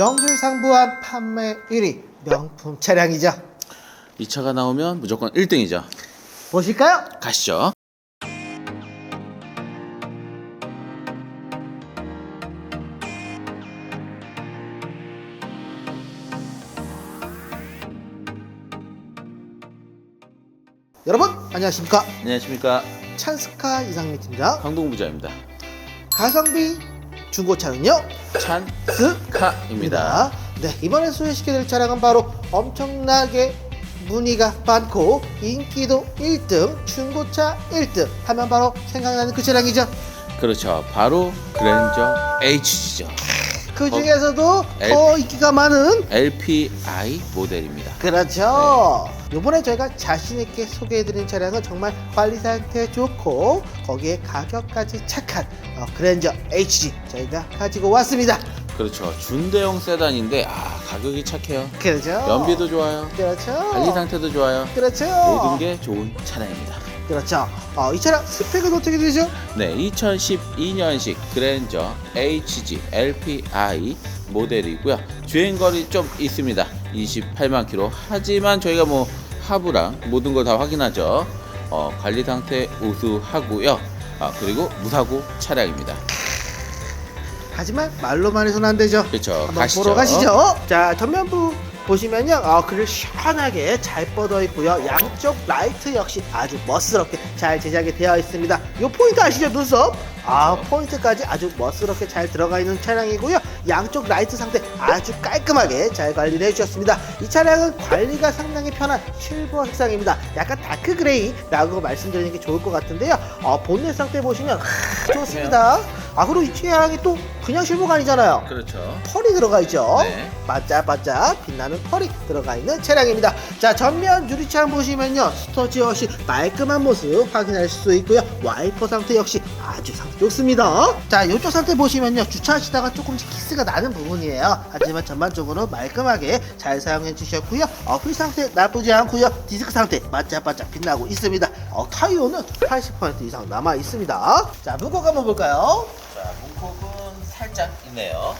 명실상부한 판매 1위 명품 차량이죠. 이 차가 나오면 무조건 1등이죠. 보실까요? 가시죠. 여러분 안녕하십니까? 안녕하십니까. 찬스카 이상민 팀장. 강동 부자입니다. 가성비 중고차는요? 찬스카입니다. 입니다. 네, 이번에 소개시켜드릴 차량은 바로 엄청나게 문의가 많고 인기도 1등, 중고차 1등 하면 바로 생각나는 그 차량이죠. 그렇죠. 바로 그랜저 HG죠. 그 중에서도 엘- 더 인기가 많은 LPI 모델입니다. 그렇죠. 이번에 저희가 자신 있게 소개해드린 차량은 정말 관리 상태 좋고 거기에 가격까지 착한 어, 그랜저 HG 저희가 가지고 왔습니다. 그렇죠. 준대형 세단인데 아 가격이 착해요. 그렇죠. 연비도 좋아요. 그렇죠. 관리 상태도 좋아요. 그렇죠. 모든 게 좋은 차량입니다. 그렇죠. 어, 이 차량 스펙은 어떻게 되죠? 네, 2012년식 그랜저 HG LPI 모델이고요. 주행거리 좀 있습니다. 28만 킬로. 하지만 저희가 뭐 하부랑 모든 걸 다 확인하죠. 어, 관리 상태 우수하고요. 아, 그리고 무사고 차량입니다. 하지만 말로만 해서는 안 되죠. 그렇죠. 한번 가시죠. 보러 가시죠. 자, 전면부 보시면요. 어, 그릴 시원하게 잘 뻗어 있고요. 양쪽 라이트 역시 아주 멋스럽게 잘 제작이 되어 있습니다. 요 포인트 아시죠, 눈썹? 아, 포인트까지 아주 멋스럽게 잘 들어가 있는 차량이고요. 양쪽 라이트 상태 아주 깔끔하게 잘 관리를 해주셨습니다. 이 차량은 관리가 상당히 편한 실버 색상입니다. 약간 다크 그레이라고 말씀드리는 게 좋을 것 같은데요. 어, 본넷 상태 보시면 하, 좋습니다. 아, 그리고 이 차량이 또 그냥 실버가 아니잖아요. 그렇죠. 펄이 들어가 있죠. 네. 반짝반짝 빛나는 펄이 들어가 있는 차량입니다. 자, 전면 유리창 보시면요. 스터지 역시 말끔한 모습 확인할 수 있고요. 와이퍼 상태 역시 아주 상태 좋습니다. 자, 이쪽 상태 보시면요. 주차하시다가 조금씩 키스가 나는 부분이에요. 하지만 전반적으로 말끔하게 잘 사용해 주셨고요. 어, 휠 상태 나쁘지 않고요. 디스크 상태 반짝반짝 빛나고 있습니다. 어, 타이어는 80% 이상 남아 있습니다. 자, 무거워 한번 볼까요? 자, 문콕은 살짝 있네요.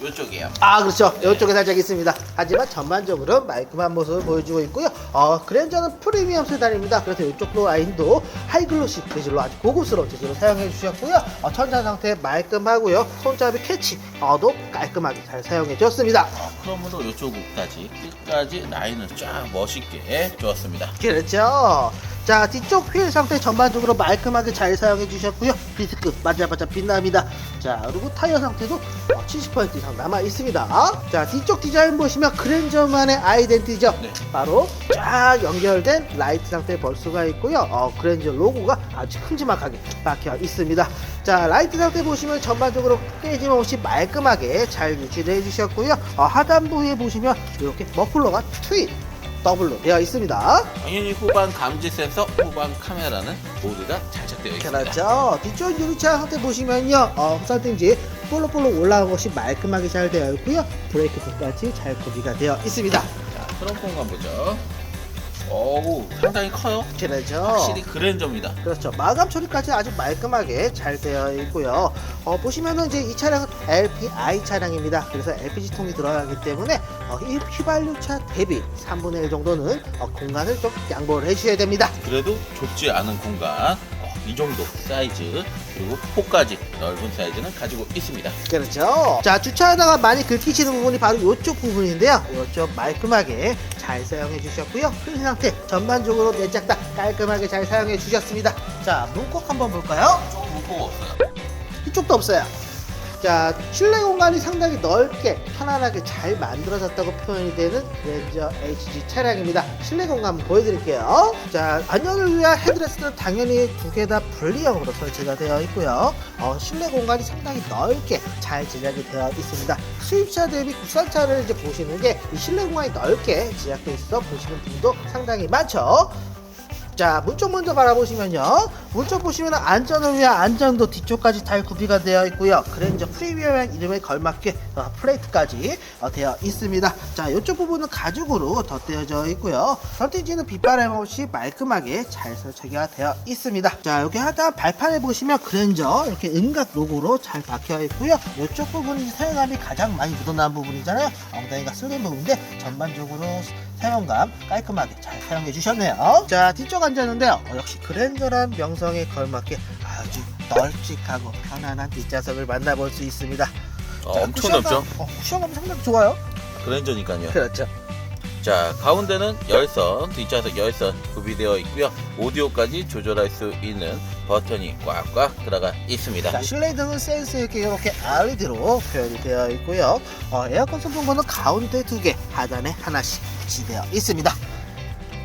요쪽이에요. 아 그렇죠. 네. 이쪽에 살짝 있습니다. 하지만 전반적으로 말끔한 모습을 보여주고 있고요. 어 그랜저는 프리미엄 세단입니다. 그래서 이쪽 라인도 하이글로시 재질로 아주 고급스러운 재질로 사용해 주셨고요. 어, 천장 상태 말끔하고요. 손잡이 캐치도 깔끔하게 잘 사용해 줬습니다. 어, 크롬으로 이쪽 끝까지 끝까지 라인을 쫙 멋있게 주었습니다. 그렇죠 자 뒤쪽 휠 상태 전반적으로 말끔하게 잘 사용해 주셨고요. 디스크 반짝반짝 빛납니다. 자 그리고 타이어 상태도 어, 70% 이상 남아 있습니다. 자 뒤쪽 디자인 보시면 그랜저만의 아이덴티죠? 네. 바로 쫙 연결된 라이트 상태 볼 수가 있고요. 어, 그랜저 로고가 아주 큼지막하게 박혀 있습니다. 자 라이트 상태 보시면 전반적으로 깨짐없이 말끔하게 잘 유지를 해주셨고요. 어, 하단부에 보시면 이렇게 머플러가 트윗 더블로 되어 있습니다 당연히 후방 감지 센서, 후방 카메라는 모두 다 장착되어 있습니다. 그렇죠. 뒤쪽 유리차 상태 보시면요. 어, 썬팅지 볼록볼록 올라온 것이 말끔하게 잘 되어 있고요. 브레이크 펜까지 잘 구비가 되어 있습니다. 자, 트렁크 공간 보죠. 어우, 상당히 커요. 그렇죠. 확실히 그랜저입니다. 그렇죠. 마감 처리까지 아주 말끔하게 잘 되어 있고요. 어, 보시면은 이제 이 차량은 LPI 차량입니다. 그래서 LPG 통이 들어가기 때문에 휘발유차 대비 3분의 1 정도는 어, 공간을 좀 양보를 해주셔야 됩니다. 그래도 좁지 않은 공간, 어, 이 정도 사이즈, 그리고 폭까지 넓은 사이즈는 가지고 있습니다. 그렇죠. 자, 주차하다가 많이 긁히시는 부분이 바로 이쪽 부분인데요. 이쪽 말끔하게 잘 사용해 주셨고요. 휠 상태 전반적으로 내짝 다 깔끔하게 잘 사용해 주셨습니다. 자, 문콕 한번 볼까요? 조금 무거웠어요. 이쪽도 없어요. 자, 실내 공간이 상당히 넓게 편안하게 잘 만들어졌다고 표현이 되는 렌저 HG 차량입니다. 실내 공간 보여드릴게요. 자, 안전을 위한 헤드레스트는 당연히 두 개 다 분리형으로 설치가 되어 있고요. 어, 실내 공간이 상당히 넓게 잘 제작이 되어 있습니다. 수입차 대비 국산차를 이제 보시는 게이 실내 공간이 넓게 제작되어 있어 보시는 분도 상당히 많죠. 자 문쪽 먼저 바라보시면요. 문쪽 보시면 안전을 위한 안전도 뒤쪽까지 잘 구비가 되어 있고요. 그랜저 프리미엄 이름에 걸맞게 어, 플레이트까지 어, 되어 있습니다. 자 이쪽 부분은 가죽으로 덧대어져 있고요. 선팅지는 빗바람 없이 말끔하게 잘 설치가 되어 있습니다. 자 여기 하단 발판에 보시면 그랜저 이렇게 음각 로고로 잘 박혀 있고요. 이쪽 부분이 사용감이 가장 많이 묻어나는 부분이잖아요. 엉덩이가 쓸린 부분인데 전반적으로 사용감 깔끔하게 잘 사용해 주셨네요. 자 뒤쪽 앉았는데요. 어, 역시 그랜저란 명성에 걸맞게 아주 널찍하고 편안한 뒷좌석을 만나볼 수 있습니다. 어, 자, 엄청 쿠션감- 넓죠? 어, 쿠션감이 상당히 좋아요. 그랜저니까요. 그렇죠. 자 가운데는 열선 뒷좌석 열선 구비되어 있고요 오디오까지 조절할 수 있는 버튼이 꽉꽉 들어가 있습니다 자 실내 등은 센스 있게 이렇게 LED로 표현이 되어 있고요. 어, 에어컨 선풍구는 가운데 두 개, 하단에 하나씩 위치되어 있습니다.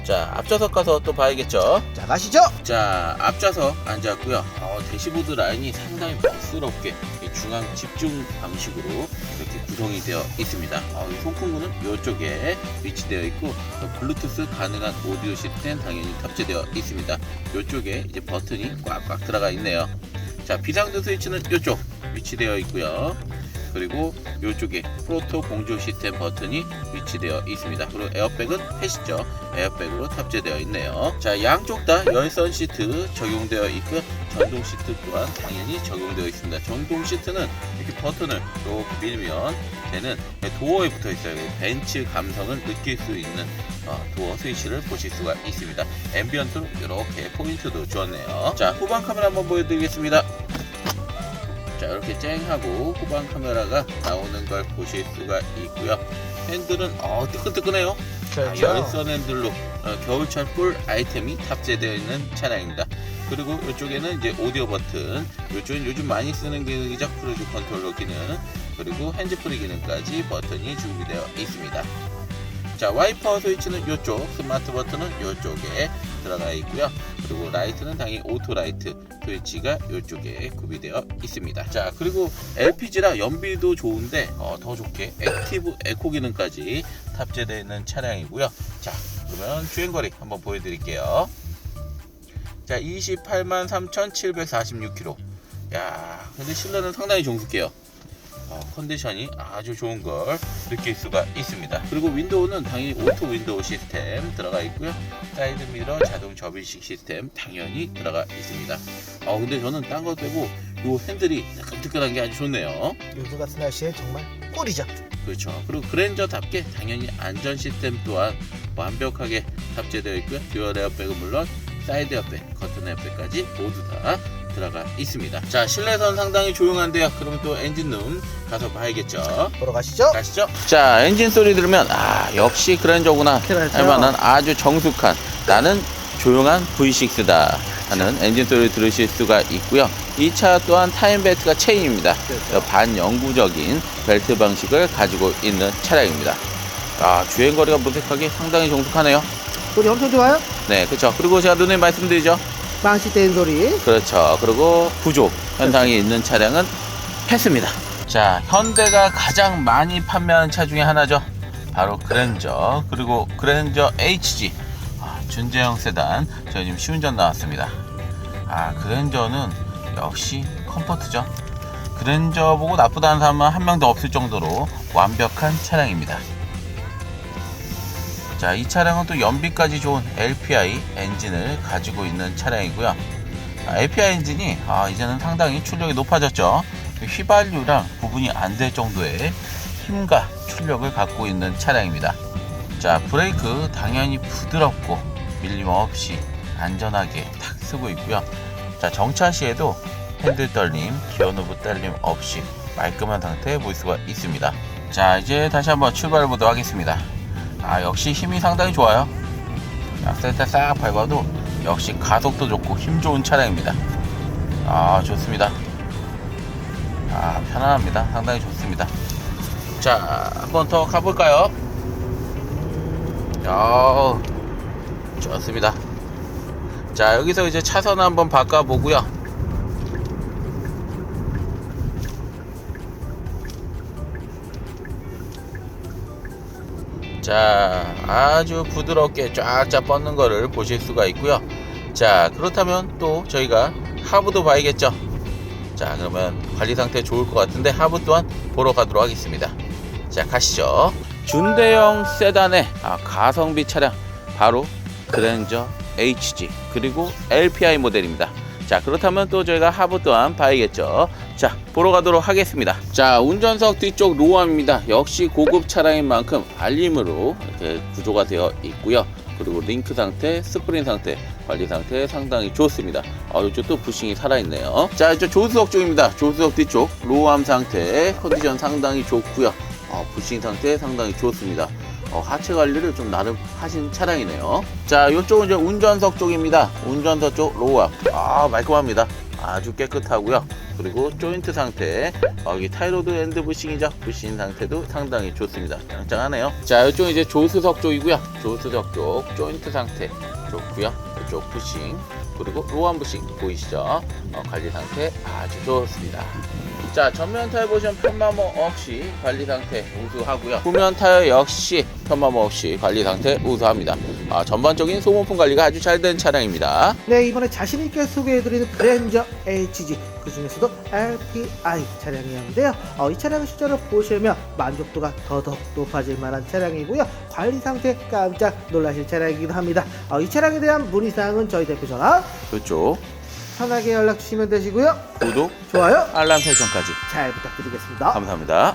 자 앞좌석 가서 또 봐야겠죠? 자 가시죠. 자 앞좌석 앉았고요. 어, 대시보드 라인이 상당히 멋스럽게 이 중앙 집중 방식으로 이렇게 구성이 되어 있습니다. 어, 이 송풍구는 이쪽에 위치되어 있고 또 블루투스 가능한 오디오 시스템 당연히 탑재되어 있습니다. 이쪽에 이제 버튼이 꽉꽉 들어가 있네요. 자 비상등 스위치는 이쪽 위치되어 있고요 그리고 이쪽에 프로토 공조 시스템 버튼이 위치되어 있습니다. 그리고 에어백은 패시죠. 에어백으로 탑재되어 있네요. 자, 양쪽 다 열선 시트 적용되어 있고 전동 시트 또한 당연히 적용되어 있습니다. 전동 시트는 이렇게 버튼을 이렇게 밀면 되는 도어에 붙어 있어요. 벤츠 감성을 느낄 수 있는 어, 도어 스위치를 보실 수가 있습니다. 앰비언트로 이렇게 포인트도 주었네요. 자, 후방 카메라 한번 보여드리겠습니다. 자 이렇게 쨍 하고 후방 카메라가 나오는 걸 보실 수가 있고요. 핸들은 어 뜨끈뜨끈해요. 아, 열선 핸들로 어, 겨울철 꿀 아이템이 탑재되어 있는 차량입니다. 그리고 이쪽에는 이제 오디오 버튼 이쪽은 요즘 많이 쓰는 기능이죠 크루즈 컨트롤러 기능 그리고 핸즈프리 기능까지 버튼이 준비되어 있습니다. 자 와이퍼 스위치는 이쪽 스마트 버튼은 이쪽에 들어가 있고요 그리고 라이트는 당연히 오토 라이트 스위치가 이쪽에 구비되어 있습니다. 자 그리고 LPG라 연비도 좋은데 어, 더 좋게 액티브 에코 기능까지 탑재되어 있는 차량이고요. 자 그러면 주행거리 한번 보여드릴게요. 자 28만 3,746km 야 근데 실내는 상당히 정숙해요. 어, 컨디션이 아주 좋은 걸 느낄 수가 있습니다. 그리고 윈도우는 당연히 오토 윈도우 시스템 들어가 있고요. 사이드 미러 자동 접이식 시스템 당연히 들어가 있습니다. 어, 근데 저는 딴 거 빼고 이 핸들이 뜨끈뜨끈한 게 아주 좋네요. 요즘 같은 날씨에 정말 꿀이죠. 그렇죠. 그리고 그랜저답게 당연히 안전 시스템 또한 완벽하게 탑재되어 있고요. 듀얼 에어백은 물론 사이드 에어백, 커튼 에어백까지 모두 다 들어가 있습니다. 자, 실내선 상당히 조용한데요. 그럼 또 엔진룸 가서 봐야겠죠. 보러 가시죠. 가시죠. 자, 엔진 소리 들으면 아 역시 그랜저구나 그렇죠. 할 만한 아주 정숙한 나는 조용한 V6다 하는 엔진 소리 들으실 수가 있고요. 이 차 또한 타임 벨트가 체인입니다. 그렇죠. 반영구적인 벨트 방식을 가지고 있는 차량입니다. 아, 주행 거리가 무색하게 상당히 정숙하네요. 소리 엄청 좋아요. 네, 그렇죠. 그리고 제가 눈에 말씀드리죠. 방시 된 소리. 그렇죠. 그리고 부족 현상이 있는 차량은 패스입니다. 자, 현대가 가장 많이 판매하는 차 중에 하나죠. 바로 그랜저 그리고 그랜저 HG 아, 준재형 세단 저희 지금 시운전 나왔습니다. 아 그랜저는 역시 컴포트죠. 그랜저 보고 나쁘다는 사람은 한 명도 없을 정도로 완벽한 차량입니다. 자, 이 차량은 또 연비까지 좋은 LPI 엔진을 가지고 있는 차량이고요. 아, LPI 엔진이 아, 이제는 상당히 출력이 높아졌죠. 휘발유랑 구분이 안 될 정도의 힘과 출력을 갖고 있는 차량입니다. 자, 브레이크 당연히 부드럽고 밀림 없이 안전하게 탁 쓰고 있고요. 자, 정차 시에도 핸들 떨림, 기어 노브 떨림 없이 말끔한 상태에 볼 수가 있습니다. 자, 이제 다시 한번 출발해 보도록 하겠습니다. 아, 역시 힘이 상당히 좋아요. 악셀타 싹 밟아도 역시 가속도 좋고 힘 좋은 차량입니다. 아, 좋습니다. 아, 편안합니다. 상당히 좋습니다. 자, 한번 더 가볼까요? 야, 좋습니다. 자, 여기서 이제 차선 한번 바꿔보고요. 자, 아주 부드럽게 쫙쫙 뻗는 거를 보실 수가 있고요. 자, 그렇다면 또 저희가 하부도 봐야겠죠. 자, 그러면 관리 상태 좋을 것 같은데 하부 또한 보러 가도록 하겠습니다. 자, 가시죠. 준대형 세단의 아, 가성비 차량 바로 그랜저 HG 그리고 LPI 모델입니다. 자 그렇다면 또 저희가 하부 또한 봐야겠죠. 자 보러 가도록 하겠습니다. 자 운전석 뒤쪽 로함입니다. 역시 고급 차량인 만큼 알림으로 이렇게 구조가 되어 있고요. 그리고 링크 상태, 스프링 상태, 관리 상태 상당히 좋습니다. 아, 이쪽도 부싱이 살아있네요. 자, 이쪽 조수석 쪽입니다. 조수석 뒤쪽 로함 상태 컨디션 상당히 좋고요. 어, 부싱 상태 상당히 좋습니다. 어, 하체 관리를 좀 나름 하신 차량이네요. 자, 이쪽은 이제 운전석 쪽입니다. 운전석 쪽 로우압. 아, 말끔합니다. 아주 깨끗하고요. 그리고 조인트 상태. 어, 여기 타이로드 엔드 부싱이죠. 부싱 상태도 상당히 좋습니다. 짱짱하네요. 자, 이쪽 이제 조수석 쪽이고요. 조수석 쪽 조인트 상태 좋고요. 이쪽 부싱. 그리고 로우암 부싱 보이시죠? 어, 관리 상태 아주 좋습니다. 자 전면 타이어 보시면 편마모 없이 관리 상태 우수하고요 후면 타이어 역시 편마모 없이 관리 상태 우수합니다 아, 전반적인 소모품 관리가 아주 잘 된 차량입니다 네 이번에 자신 있게 소개해드리는 그랜저 HG 그 중에서도 LPI 차량이었는데요. 어, 이 차량을 실제로 보시면 만족도가 더더욱 높아질 만한 차량이고요. 관리 상태 깜짝 놀라실 차량이기도 합니다. 어, 이 차량에 대한 문의 사항은 저희 대표 전화 그쪽 편하게 연락 주시면 되시고요. 구독 좋아요 알람 설정까지 잘 부탁드리겠습니다. 감사합니다